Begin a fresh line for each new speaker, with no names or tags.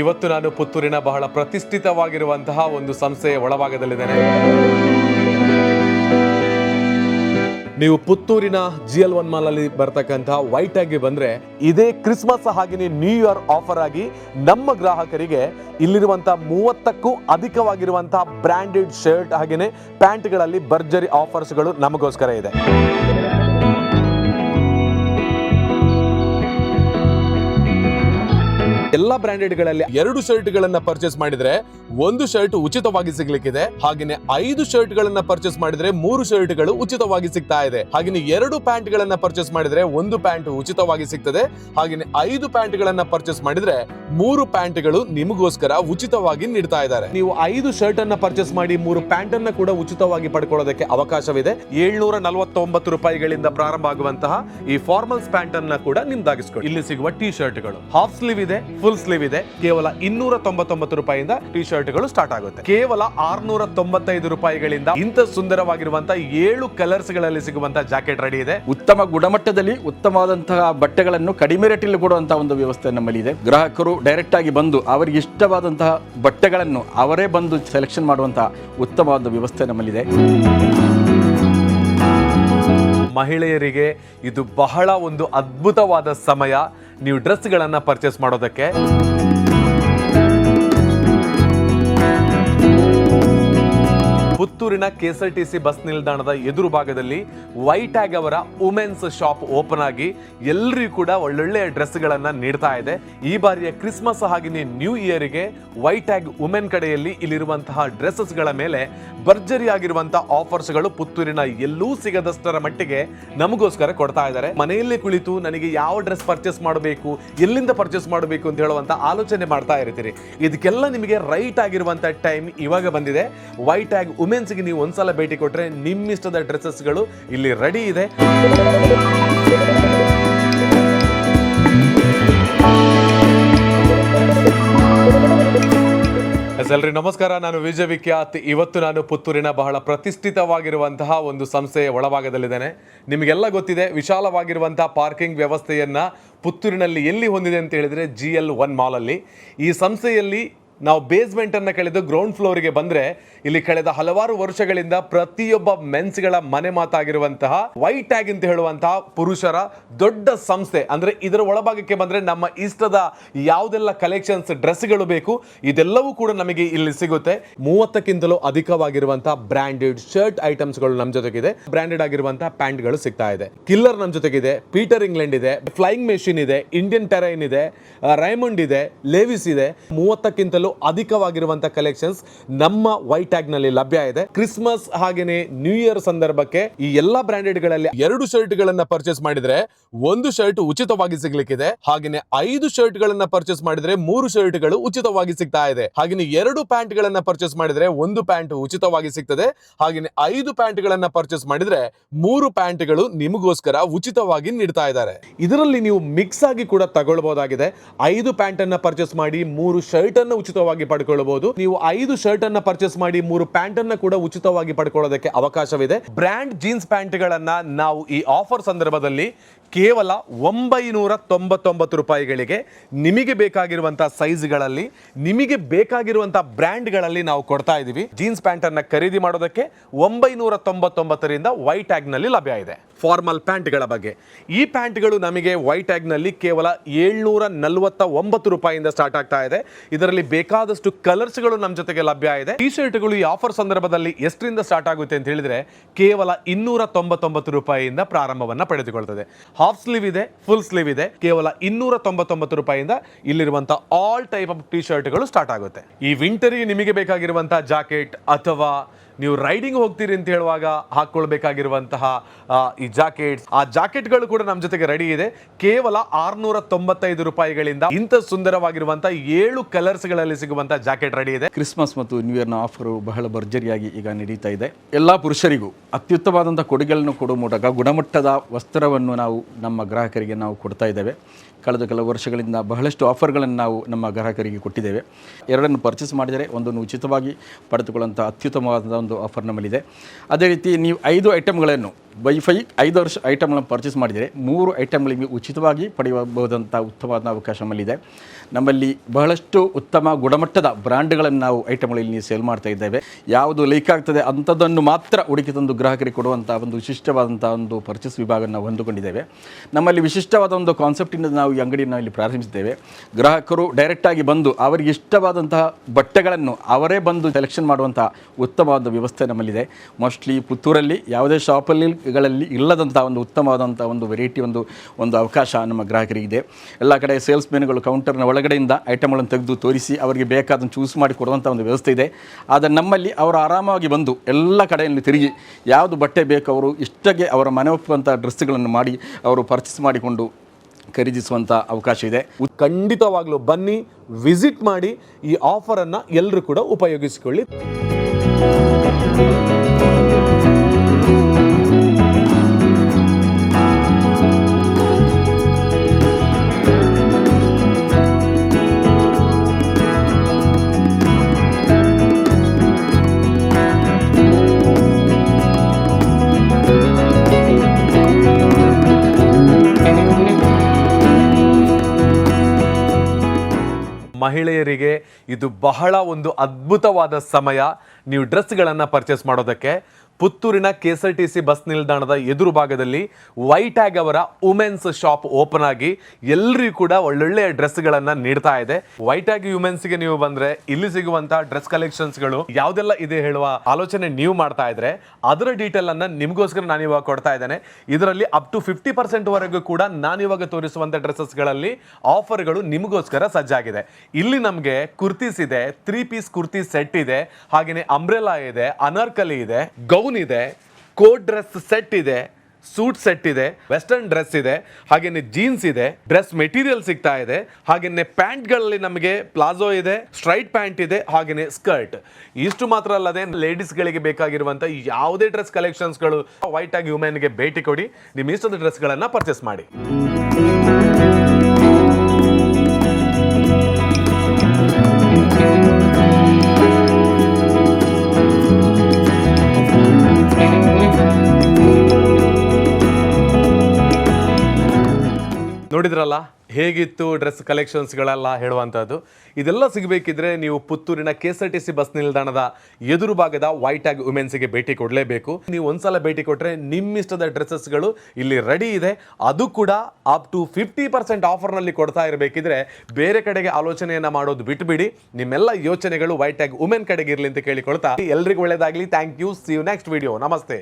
ಇವತ್ತು ನಾನು ಪುತ್ತೂರಿನ ಬಹಳ ಪ್ರತಿಷ್ಠಿತವಾಗಿರುವಂತಹ ಒಂದು ಸಂಸ್ಥೆಯ ಒಳಭಾಗದಲ್ಲಿದ್ದೇನೆ. ನೀವು ಪುತ್ತೂರಿನ ಜಿ ಎಲ್ ಒನ್ ಮಾಲಲ್ಲಿ ಬರ್ತಕ್ಕಂತಹ ವೈಟ್ ಆಗಿ ಬಂದ್ರೆ ಇದೇ ಕ್ರಿಸ್ಮಸ್ ಹಾಗೆಯೇ ನ್ಯೂ ಇಯರ್ ಆಫರ್ ಆಗಿ ನಮ್ಮ ಗ್ರಾಹಕರಿಗೆ ಇಲ್ಲಿರುವಂತಹ ಮೂವತ್ತಕ್ಕೂ ಅಧಿಕವಾಗಿರುವಂತಹ ಬ್ರಾಂಡೆಡ್ ಶರ್ಟ್ ಹಾಗೆಯೇ ಪ್ಯಾಂಟ್ಗಳಲ್ಲಿ ಭರ್ಜರಿ ಆಫರ್ಸ್ಗಳು ನಮಗೋಸ್ಕರ ಇದೆ. ಎಲ್ಲ ಬ್ರಾಂಡೆಡ್ಗಳಲ್ಲಿ ಎರಡು ಶರ್ಟ್ ಗಳನ್ನ ಪರ್ಚೇಸ್ ಮಾಡಿದ್ರೆ ಒಂದು ಶರ್ಟ್ ಉಚಿತವಾಗಿ ಸಿಗ್ಲಿಕ್ಕಿದೆ, ಹಾಗೇನೆ ಐದು ಶರ್ಟ್ ಗಳನ್ನ ಪರ್ಚೇಸ್ ಮಾಡಿದ್ರೆ ಮೂರು ಶರ್ಟ್ಗಳು ಉಚಿತವಾಗಿ ಸಿಗ್ತಾ ಇದೆ. ಹಾಗೇನೆ ಎರಡು ಪ್ಯಾಂಟ್ ಗಳನ್ನ ಪರ್ಚೇಸ್ ಮಾಡಿದ್ರೆ ಒಂದು ಪ್ಯಾಂಟ್ ಉಚಿತವಾಗಿ ಸಿಗ್ತದೆ. ಹಾಗೇನೆ ಐದು ಪ್ಯಾಂಟ್ ಗಳನ್ನ ಪರ್ಚೇಸ್ ಮಾಡಿದ್ರೆ ಮೂರು ಪ್ಯಾಂಟ್ಗಳು ನಿಮಗೋಸ್ಕರ ಉಚಿತವಾಗಿ ನೀಡ್ತಾ ಇದ್ದಾರೆ. ನೀವು ಐದು ಶರ್ಟ್ ಅನ್ನ ಪರ್ಚೇಸ್ ಮಾಡಿ ಮೂರು ಪ್ಯಾಂಟ್ ಅನ್ನ ಕೂಡ ಉಚಿತವಾಗಿ ಪಡ್ಕೊಳ್ಳೋದಕ್ಕೆ ಅವಕಾಶವಿದೆ. ಏಳ್ನೂರ ನಲವತ್ತೊಂಬತ್ತು ರೂಪಾಯಿಗಳಿಂದ ಪ್ರಾರಂಭ ಆಗುವಂತಹ ಈ ಫಾರ್ಮಲ್ಸ್ ಪ್ಯಾಂಟ್ ಅನ್ನ ಕೂಡ ನಿಮ್ದಾಗಿಸ್ಕೊಳ್ಳಿ ಇಲ್ಲಿ ಸಿಗುವ ಟಿ ಶರ್ಟ್ಗಳು ಹಾಫ್ ಸ್ಲೀವ್ ಇದೆ. ಫುಲ್ ಸ್ಲೀವ್ ಇದೆ. ಕೇವಲ ಇನ್ನೂರ ತೊಂಬತ್ತೊಂಬತ್ತು ರೂಪಾಯಿಂದ ಟಿ ಶರ್ಟ್ಗಳು ಸ್ಟಾರ್ಟ್ ಆಗುತ್ತೆ. ಕೇವಲ ಆರ್ನೂರ ತೊಂಬತ್ತೈದು ರೂಪಾಯಿಗಳಿಂದ ಇಂಥ ಸುಂದರವಾಗಿರುವಂತಹ ಏಳು ಕಲರ್ಸ್ಗಳಲ್ಲಿ ಸಿಗುವಂತಹ ಜಾಕೆಟ್ ರೆಡಿ ಇದೆ.
ಉತ್ತಮ ಗುಣಮಟ್ಟದಲ್ಲಿ ಉತ್ತಮವಾದಂತಹ ಬಟ್ಟೆಗಳನ್ನು ಕಡಿಮೆ ರೇಟಲ್ಲಿ ಕೊಡುವಂತಹ ಒಂದು ವ್ಯವಸ್ಥೆ ನಮ್ಮಲ್ಲಿ ಇದೆ ಗ್ರಾಹಕರು ಡೈರೆಕ್ಟ್ ಆಗಿ ಬಂದು ಅವರಿಗೆ ಇಷ್ಟವಾದಂತಹ ಬಟ್ಟೆಗಳನ್ನು ಅವರೇ ಬಂದು ಸೆಲೆಕ್ಷನ್ ಮಾಡುವಂತಹ ಉತ್ತಮವಾದ ವ್ಯವಸ್ಥೆ ನಮ್ಮಲ್ಲಿದೆ.
ಮಹಿಳೆಯರಿಗೆ ಇದು ಬಹಳ ಒಂದು ಅದ್ಭುತವಾದ ಸಮಯ. ನೀವು ಡ್ರೆಸ್ಗಳನ್ನು ಪರ್ಚೇಸ್ ಮಾಡೋದಕ್ಕೆ ಪುತ್ತೂರಿನ ಕೆಎಸ್ಆರ್ಟಿಸಿ ಬಸ್ ನಿಲ್ದಾಣದ ಎದುರು ಭಾಗದಲ್ಲಿ ವೈಟ್ ಟ್ಯಾಗ್ ಅವರ ವುಮೆನ್ಸ್ ಶಾಪ್ ಓಪನ್ ಆಗಿ ಎಲ್ಲರಿಗೂ ಕೂಡ ಒಳ್ಳೊಳ್ಳೆಯ ಡ್ರೆಸ್ಗಳನ್ನು ನೀಡ್ತಾ ಇದೆ. ಈ ಬಾರಿಯ ಕ್ರಿಸ್ಮಸ್ ಹಾಗೆಯೇ ನ್ಯೂ ಇಯರ್ಗೆ ವೈಟ್ ಟ್ಯಾಗ್ ವುಮೆನ್ ಕಡೆಯಲ್ಲಿ ಇಲ್ಲಿರುವಂತಹ ಡ್ರೆಸ್ಸಸ್ಗಳ ಮೇಲೆ ಭರ್ಜರಿ ಆಗಿರುವಂತಹ ಆಫರ್ಸ್ಗಳು ಪುತ್ತೂರಿನ ಎಲ್ಲೂ ಸಿಗದಷ್ಟರ ಮಟ್ಟಿಗೆ ನಮಗೋಸ್ಕರ ಕೊಡ್ತಾ ಇದ್ದಾರೆ. ಮನೆಯಲ್ಲೇ ಕುಳಿತು ನನಗೆ ಯಾವ ಡ್ರೆಸ್ ಪರ್ಚೇಸ್ ಮಾಡಬೇಕು, ಎಲ್ಲಿಂದ ಪರ್ಚೇಸ್ ಮಾಡಬೇಕು ಅಂತ ಹೇಳುವಂತ ಆಲೋಚನೆ ಮಾಡ್ತಾ ಇರ್ತೀರಿ. ಇದಕ್ಕೆಲ್ಲ ನಿಮಗೆ ರೈಟ್ ಆಗಿರುವಂತಹ ಟೈಮ್ ಇವಾಗ ಬಂದಿದೆ. ವೈಟ್ ಟ್ಯಾಗ್ ವುಮೆನ್ಸ್ಗೆ ನೀವು ಒಂದ್ಸಲ ಭೇಟಿ ಕೊಟ್ಟರೆ ನಿಮ್ಮಿಷ್ಟದ ಡ್ರೆಸ್ಸಸ್ಗಳು ಇಲ್ಲಿ ರೆಡಿ ಇದೆ. ಎಲ್ರಿ ನಮಸ್ಕಾರ. ನಾನು ವಿಜಯ ವಿಖ್ಯಾತ್. ಇವತ್ತು ನಾನು ಪುತ್ತೂರಿನ ಬಹಳ ಪ್ರತಿಷ್ಠಿತವಾಗಿರುವಂತಹ ಒಂದು ಸಂಸ್ಥೆಯ ಒಳಭಾಗದಲ್ಲಿದ್ದೇನೆ. ನಿಮಗೆಲ್ಲ ಗೊತ್ತಿದೆ, ವಿಶಾಲವಾಗಿರುವಂತಹ ಪಾರ್ಕಿಂಗ್ ವ್ಯವಸ್ಥೆಯನ್ನು ಪುತ್ತೂರಿನಲ್ಲಿ ಎಲ್ಲಿ ಹೊಂದಿದೆ ಅಂತ ಹೇಳಿದರೆ ಜಿ ಎಲ್ ಒನ್ ಮಾಲಲ್ಲಿ. ಈ ಸಂಸ್ಥೆಯಲ್ಲಿ ನಾವು ಬೇಸ್ಮೆಂಟ್ ಅನ್ನ ಕಳೆದು ಗ್ರೌಂಡ್ ಫ್ಲೋರ್ಗೆ ಬಂದ್ರೆ ಇಲ್ಲಿ ಕಳೆದ ಹಲವಾರು ವರ್ಷಗಳಿಂದ ಪ್ರತಿಯೊಬ್ಬ ಮೆನ್ಸ್ಗಳ ಮನೆ ಮಾತಾಗಿರುವಂತಹ ವೈಟ್ ಟ್ಯಾಗ್ ಅಂತ ಹೇಳುವಂತಹ ಪುರುಷರ ದೊಡ್ಡ ಸಂಸ್ಥೆ. ಅಂದ್ರೆ ಇದರ ಒಳಭಾಗಕ್ಕೆ ಬಂದ್ರೆ ನಮ್ಮ ಇಷ್ಟದ ಯಾವುದೆಲ್ಲ ಕಲೆಕ್ಷನ್ಸ್ ಡ್ರೆಸ್ಗಳು ಬೇಕು, ಇದೆಲ್ಲವೂ ಕೂಡ ನಮಗೆ ಇಲ್ಲಿ ಸಿಗುತ್ತೆ. ಮೂವತ್ತಕ್ಕಿಂತಲೂ ಅಧಿಕವಾಗಿರುವಂತಹ ಬ್ರಾಂಡೆಡ್ ಶರ್ಟ್ ಐಟಮ್ಸ್ಗಳು ನಮ್ಮ ಜೊತೆಗಿದೆ. ಬ್ರಾಂಡೆಡ್ ಆಗಿರುವಂತಹ ಪ್ಯಾಂಟ್ಗಳು ಸಿಗ್ತಾ ಇದೆ. ಕಿಲ್ಲರ್ ನಮ್ಮ ಜೊತೆಗಿದೆ. ಪೀಟರ್ ಇಂಗ್ಲೆಂಡ್ ಇದೆ. ಫ್ಲೈಯಿಂಗ್ ಮೆಷಿನ್ ಇದೆ. ಇಂಡಿಯನ್ ಟೆರೈನ್ ಇದೆ. ರೈಮಂಡ್ ಇದೆ. ಲೇವಿಸ್ ಇದೆ. ಮೂವತ್ತಕ್ಕಿಂತಲೂ ಅಧಿಕವಾಗಿರುವಂತಹ ಕಲೆಕ್ಷನ್ಸ್ ನಮ್ಮ ವೈಟ್ನಲ್ಲಿ ಲಭ್ಯ ಇದೆ. ಕ್ರಿಸ್ಮಸ್ ಹಾಗೇನೆ ನ್ಯೂ ಇಯರ್ ಸಂದರ್ಭಕ್ಕೆ ಈ ಎಲ್ಲಾ ಬ್ರಾಂಡೆಡ್ಗಳಲ್ಲಿ ಎರಡು ಶರ್ಟ್ ಗಳನ್ನ ಪರ್ಚೇಸ್ ಮಾಡಿದ್ರೆ ಒಂದು ಶರ್ಟ್ ಉಚಿತವಾಗಿ ಸಿಗ್ಲಿಕ್ಕಿದೆ. ಹಾಗೇನೆ ಐದು ಶರ್ಟ್ ಗಳನ್ನ ಪರ್ಚೇಸ್ ಮಾಡಿದ್ರೆ ಮೂರು ಶರ್ಟ್ಗಳು ಉಚಿತವಾಗಿ ಸಿಗ್ತಾ ಇದೆ. ಹಾಗೇನೆ ಎರಡು ಪ್ಯಾಂಟ್ ಗಳನ್ನ ಪರ್ಚೇಸ್ ಮಾಡಿದ್ರೆ ಒಂದು ಪ್ಯಾಂಟ್ ಉಚಿತವಾಗಿ ಸಿಗ್ತದೆ. ಹಾಗೇನೆ ಐದು ಪ್ಯಾಂಟ್ ಗಳನ್ನ ಪರ್ಚೇಸ್ ಮಾಡಿದ್ರೆ ಮೂರು ಪ್ಯಾಂಟ್ಗಳು ನಿಮಗೋಸ್ಕರ ಉಚಿತವಾಗಿ ನೀಡ್ತಾ ಇದ್ದಾರೆ. ಇದರಲ್ಲಿ ನೀವು ಮಿಕ್ಸ್ ಆಗಿ ಕೂಡ ತಗೊಳ್ಬಹುದಾಗಿದೆ ಐದು ಪ್ಯಾಂಟ್ ಅನ್ನ ಪರ್ಚೇಸ್ ಮಾಡಿ ಮೂರು ಶರ್ಟ್ ಅನ್ನ ಉಚಿತವಾಗಿ ಪಡ್ಕೊಳ್ಳಬಹುದು. ನೀವು ಐದು ಶರ್ಟ್ ಅನ್ನ ಪರ್ಚೇಸ್ ಮಾಡಿ ಮೂರು ಪ್ಯಾಂಟ್ ಅನ್ನ ಕೂಡ ಉಚಿತವಾಗಿ ಪಡ್ಕೊಳ್ಳೋದಕ್ಕೆ ಅವಕಾಶವಿದೆ. ಬ್ರ್ಯಾಂಡ್ ಜೀನ್ಸ್ ಪ್ಯಾಂಟ್ ಗಳನ್ನ ನಾವು ಈ ಆಫರ್ ಸಂದರ್ಭದಲ್ಲಿ ಕೇವಲ ಒಂಬೈನೂರ ತೊಂಬತ್ತೊಂಬತ್ತು ರೂಪಾಯಿಗಳಿಗೆ ನಿಮಗೆ ಬೇಕಾಗಿರುವಂತಹ ಸೈಜ್ಗಳಲ್ಲಿ ನಿಮಗೆ ಬೇಕಾಗಿರುವಂತಹ ಬ್ರ್ಯಾಂಡ್ಗಳಲ್ಲಿ ನಾವು ಕೊಡ್ತಾ ಇದ್ದೀವಿ. ಜೀನ್ಸ್ ಪ್ಯಾಂಟ್ ಅನ್ನ ಖರೀದಿ ಮಾಡೋದಕ್ಕೆ ಒಂಬೈನೂರ ತೊಂಬತ್ತೊಂಬತ್ತರಿಂದ ವೈಟ್ ಟ್ಯಾಗ್ನಲ್ಲಿ ಲಭ್ಯ ಇದೆ. ಫಾರ್ಮಲ್ ಪ್ಯಾಂಟ್ಗಳ ಬಗ್ಗೆ. ಈ ಪ್ಯಾಂಟ್ಗಳು ನಮಗೆ ವೈಟ್ ಟ್ಯಾಗ್ನಲ್ಲಿ ಕೇವಲ ಏಳ್ನೂರ ನಲವತ್ತ ಒಂಬತ್ತು ರೂಪಾಯಿಂದ ಸ್ಟಾರ್ಟ್ ಆಗ್ತಾ ಇದೆ. ಇದರಲ್ಲಿ ಬೇಕಾದಷ್ಟು ಕಲರ್ಸ್ಗಳು ನಮ್ಮ ಜೊತೆಗೆ ಲಭ್ಯ ಇದೆ. ಟಿ ಶರ್ಟ್ಗಳು ಈ ಆಫರ್ ಸಂದರ್ಭದಲ್ಲಿ ಎಷ್ಟರಿಂದ ಸ್ಟಾರ್ಟ್ ಆಗುತ್ತೆ ಅಂತ ಹೇಳಿದ್ರೆ ಕೇವಲ ಇನ್ನೂರ ತೊಂಬತ್ತೊಂಬತ್ತು ರೂಪಾಯಿಯಿಂದ ಪ್ರಾರಂಭವನ್ನ ಪಡೆದುಕೊಳ್ತದೆ. ಹಾಫ್ ಸ್ಲೀವ್ ಇದೆ ಫುಲ್ ಸ್ಲೀವ್ ಇದೆ, ಕೇವಲ ಇನ್ನೂರ ತೊಂಬತ್ತೊಂಬತ್ತು ರೂಪಾಯಿಯಿಂದ ಇಲ್ಲಿರುವಂತಹ ಆಲ್ ಟೈಪ್ ಆಫ್ ಟಿ ಶರ್ಟ್ಗಳು ಸ್ಟಾರ್ಟ್ ಆಗುತ್ತೆ. ಈ ವಿಂಟರಿಗೆ ನಿಮಗೆ ಬೇಕಾಗಿರುವಂತಹ ಜಾಕೆಟ್ ಅಥವಾ ನೀವು ರೈಡಿಂಗ್ ಹೋಗ್ತೀರಿ ಅಂತ ಹೇಳುವಾಗ ಹಾಕ್ಕೊಳ್ಬೇಕಾಗಿರುವಂತಹ ಈ ಜಾಕೆಟ್ಸ್. ಆ ಜಾಕೆಟ್ಗಳು ಕೂಡ ನಮ್ಮ ಜೊತೆಗೆ ರೆಡಿ ಇದೆ. ಕೇವಲ ಆರ್ನೂರ ತೊಂಬತ್ತೈದು ರೂಪಾಯಿಗಳಿಂದ ಇಂಥ ಸುಂದರವಾಗಿರುವಂತಹ ಏಳು ಕಲರ್ಸ್ಗಳಲ್ಲಿ ಸಿಗುವಂತಹ ಜಾಕೆಟ್ ರೆಡಿ ಇದೆ.
ಕ್ರಿಸ್ಮಸ್ ಮತ್ತು ನ್ಯೂ ಇಯರ್ನ ಆಫರು ಬಹಳ ಭರ್ಜರಿಯಾಗಿ ಈಗ ನಡೀತಾ ಇದೆ. ಎಲ್ಲ ಪುರುಷರಿಗೂ ಅತ್ಯುತ್ತಮವಾದಂಥ ಕೊಡುಗೆಗಳನ್ನು ಕೊಡುವ ಮೂಲಕ ಗುಣಮಟ್ಟದ ವಸ್ತ್ರವನ್ನು ನಾವು ನಮ್ಮ ಗ್ರಾಹಕರಿಗೆ ನಾವು ಕೊಡ್ತಾ ಇದ್ದೇವೆ. ಕಳೆದ ಕೆಲವು ವರ್ಷಗಳಿಂದ ಬಹಳಷ್ಟು ಆಫರ್ಗಳನ್ನು ನಾವು ನಮ್ಮ ಗ್ರಾಹಕರಿಗೆ ಕೊಟ್ಟಿದ್ದೇವೆ. ಎರಡನ್ನು ಪರ್ಚೇಸ್ ಮಾಡಿದರೆ ಒಂದನ್ನು ಉಚಿತವಾಗಿ ಪಡೆದುಕೊಳ್ಳುವಂಥ ಅತ್ಯುತ್ತಮವಾದ ಒಂದು ಆಫರ್ ನಮ್ಮಲ್ಲಿದೆ. ಅದೇ ರೀತಿ ನೀವು ಐದು ಐಟಮ್ಗಳನ್ನು ವೈಫೈ ಐದು ವರ್ಷ ಐಟಮ್ಗಳನ್ನು ಪರ್ಚೇಸ್ ಮಾಡಿದರೆ ಮೂರು ಐಟಮ್ಗಳಿಗೆ ಉಚಿತವಾಗಿ ಪಡೆಯಬಹುದಂಥ ಉತ್ತಮವಾದ ಅವಕಾಶ ನಮ್ಮಲ್ಲಿದೆ. ನಮ್ಮಲ್ಲಿ ಬಹಳಷ್ಟು ಉತ್ತಮ ಗುಣಮಟ್ಟದ ಬ್ರ್ಯಾಂಡ್ಗಳನ್ನು ನಾವು ಐಟಮ್ಗಳಲ್ಲಿ ಸೇಲ್ ಮಾಡ್ತಾ ಇದ್ದೇವೆ. ಯಾವುದು ಲೈಕ್ ಆಗ್ತದೆ ಅಂಥದ್ದನ್ನು ಮಾತ್ರ ಹುಡುಕಿ ತಂದು ಗ್ರಾಹಕರಿಗೆ ಕೊಡುವಂಥ ಒಂದು ವಿಶಿಷ್ಟವಾದಂಥ ಒಂದು ಪರ್ಚೇಸ್ ವಿಭಾಗ ನಾವು ಹೊಂದಿಕೊಂಡಿದ್ದೇವೆ. ನಮ್ಮಲ್ಲಿ ವಿಶಿಷ್ಟವಾದ ಒಂದು ಕಾನ್ಸೆಪ್ಟಿಂದ ನಾವು ಈ ಅಂಗಡಿಯನ್ನು ಇಲ್ಲಿ ಪ್ರಾರಂಭಿಸಿದ್ದೇವೆ. ಗ್ರಾಹಕರು ಡೈರೆಕ್ಟಾಗಿ ಬಂದು ಅವರಿಗೆ ಇಷ್ಟವಾದಂತಹ ಬಟ್ಟೆಗಳನ್ನು ಅವರೇ ಬಂದು ಸೆಲೆಕ್ಷನ್ ಮಾಡುವಂಥ ಉತ್ತಮವಾದ ವ್ಯವಸ್ಥೆ ನಮ್ಮಲ್ಲಿದೆ. ಮೋಸ್ಟ್ಲಿ ಪುತ್ತೂರಲ್ಲಿ ಯಾವುದೇ ಶಾಪಲ್ಲಿಗಳಲ್ಲಿ ಇಲ್ಲದಂಥ ಒಂದು ಉತ್ತಮವಾದಂಥ ಒಂದು ವೆರೈಟಿ ಒಂದು ಒಂದು ಅವಕಾಶ ನಮ್ಮ ಗ್ರಾಹಕರಿಗಿದೆ. ಎಲ್ಲ ಕಡೆ ಸೇಲ್ಸ್ ಮೆನ್ಗಳು ಕೌಂಟರ್ನ ಒಳಗಡೆಯಿಂದ ಐಟಮ್ಗಳನ್ನು ತೆಗೆದು ತೋರಿಸಿ ಅವರಿಗೆ ಬೇಕಾದನ್ನು ಚೂಸ್ ಮಾಡಿ ಕೊಡುವಂಥ ಒಂದು ವ್ಯವಸ್ಥೆ ಇದೆ. ಆದರೆ ನಮ್ಮಲ್ಲಿ ಅವರು ಆರಾಮಾಗಿ ಬಂದು ಎಲ್ಲ ಕಡೆಯಲ್ಲಿ ತಿರುಗಿ ಯಾವುದು ಬಟ್ಟೆ ಬೇಕು ಅವರು ಇಷ್ಟಕ್ಕೆ ಅವರ ಮನೆ ಒಪ್ಪುವಂಥ ಡ್ರೆಸ್ಗಳನ್ನು ಮಾಡಿ ಅವರು ಪರ್ಚೇಸ್ ಮಾಡಿಕೊಂಡು ಖರೀದಿಸುವಂಥ ಅವಕಾಶ ಇದೆ.
ಖಂಡಿತವಾಗಲೂ ಬನ್ನಿ ವಿಸಿಟ್ ಮಾಡಿ ಈ ಆಫರನ್ನು ಎಲ್ಲರೂ ಕೂಡ ಉಪಯೋಗಿಸಿಕೊಳ್ಳಿ. ಮಹಿಳೆಯರಿಗೆ ಇದು ಬಹಳ ಒಂದು ಅದ್ಭುತವಾದ ಸಮಯ. ನೀವು ಡ್ರೆಸ್ಗಳನ್ನು ಪರ್ಚೇಸ್ ಮಾಡೋದಕ್ಕೆ ಪುತ್ತೂರಿನ K S R T C bus ನಿಲ್ದಾಣದ ಎದುರು ಭಾಗದಲ್ಲಿ ವೈಟ್ಯಾಗ್ ಅವರ ವುಮೆನ್ಸ್ ಶಾಪ್ ಓಪನ್ ಆಗಿ ಎಲ್ಲರಿಗೂ ಕೂಡ ಒಳ್ಳೊಳ್ಳೆಯ ಡ್ರೆಸ್ಗಳನ್ನು ನೀಡ್ತಾ ಇದೆ. ವೈಟ್ಯಾಗ್ ವುಮೆನ್ಸ್ಗೆ ನೀವು ಬಂದರೆ ಇಲ್ಲಿ ಸಿಗುವಂತ ಡ್ರೆಸ್ ಕಲೆಕ್ಷನ್ಸ್ಗಳು ಯಾವುದೆಲ್ಲ ಇದೆ ಹೇಳುವ ಆಲೋಚನೆ ನೀವು ಮಾಡ್ತಾ ಇದ್ರೆ ಅದರ ಡೀಟೇಲ್ ಅನ್ನ ನಿಮಗೋಸ್ಕರ ನಾನು ಇವಾಗ ಕೊಡ್ತಾ ಇದ್ದೇನೆ. ಇದರಲ್ಲಿ ಅಪ್ ಟು ಫಿಫ್ಟಿ ಪರ್ಸೆಂಟ್ ವರೆಗೂ ಕೂಡ ನಾನು ಇವಾಗ ತೋರಿಸುವಂತ ಡ್ರೆಸ್ಸಸ್ಗಳಲ್ಲಿ ಆಫರ್ಗಳು ನಿಮಗೋಸ್ಕರ ಸಜ್ಜಾಗಿದೆ. ಇಲ್ಲಿ ನಮಗೆ ಕುರ್ತೀಸ್ ಇದೆ, ತ್ರೀ ಪೀಸ್ ಕುರ್ತಿ ಸೆಟ್ ಇದೆ ಹಾಗೆಯೇ ಅಂಬ್ರೆಲಾ ಇದೆ, ಅನಾರ್ಕಲಿ ಇದೆ ಗೌನ್ ಇದೆ ಕೋಟ್ ಡ್ರೆಸ್ ಸೆಟ್ ಇದೆ ಸೂಟ್ ಸೆಟ್ ಇದೆ ವೆಸ್ಟರ್ನ್ ಡ್ರೆಸ್ ಇದೆ, ಹಾಗೇನೆ ಜೀನ್ಸ್ ಇದೆ ಡ್ರೆಸ್ ಮೆಟೀರಿಯಲ್ ಸಿಗ್ತಾ ಇದೆ, ಹಾಗೇನೆ ಪ್ಯಾಂಟ್ಗಳಲ್ಲಿ ನಮಗೆ ಪ್ಲಾಜೋ ಇದೆ ಸ್ಟ್ರೈಟ್ ಪ್ಯಾಂಟ್ ಇದೆ, ಹಾಗೇನೆ ಸ್ಕರ್ಟ್ ಇಷ್ಟು ಮಾತ್ರ ಅಲ್ಲದೆ ಲೇಡೀಸ್ಗಳಿಗೆ ಬೇಕಾಗಿರುವಂಥ ಯಾವುದೇ ಡ್ರೆಸ್ ಕಲೆಕ್ಷನ್ಸ್ಗಳು ವೈಟ್ ಆಗಿ ವುಮೆನ್ಗೆ ಭೇಟಿ ಕೊಡಿ, ನಿಮ್ಮ ಇಷ್ಟದ ಡ್ರೆಸ್ಗಳನ್ನು ಪರ್ಚೇಸ್ ಮಾಡಿ. ನೋಡಿದ್ರಲ್ಲ? ಹೇಗಿತ್ತು ಡ್ರೆಸ್ ಕಲೆಕ್ಷನ್ಸ್ಗಳೆಲ್ಲ ಹೇಳುವಂಥದ್ದು? ಇದೆಲ್ಲ ಸಿಗಬೇಕಿದ್ರೆ ನೀವು ಪುತ್ತೂರಿನ K S R T C bus ನಿಲ್ದಾಣದ ಎದುರು ಭಾಗದ ವೈಟ್ ಆಗಿ ವುಮೆನ್ಸ್ಗೆ ಭೇಟಿ ಕೊಡಲೇಬೇಕು. ನೀವು ಒಂದ್ಸಲ ಭೇಟಿ ಕೊಟ್ಟರೆ ನಿಮ್ಮಿಷ್ಟದ ಡ್ರೆಸ್ಸಸ್ಗಳು ಇಲ್ಲಿ ರೆಡಿ ಇದೆ. ಅದು ಕೂಡ ಅಪ್ ಟು ಫಿಫ್ಟಿ ಪರ್ಸೆಂಟ್ ಆಫರ್ನಲ್ಲಿ ಕೊಡ್ತಾ ಇರಬೇಕಿದ್ರೆ ಬೇರೆ ಕಡೆಗೆ ಆಲೋಚನೆಯನ್ನು ಮಾಡೋದು ಬಿಟ್ಬಿಡಿ. ನಿಮ್ಮೆಲ್ಲ ಯೋಚನೆಗಳು ವೈಟ್ ಆಗಿ ವುಮೆನ್ ಕಡೆಗೆ ಇರಲಿ ಅಂತ ಕೇಳಿಕೊಳ್ತಾ. ಎಲ್ರಿಗೂ ಒಳ್ಳೇದಾಗಲಿ. Thank you. See you next video ನಮಸ್ತೆ.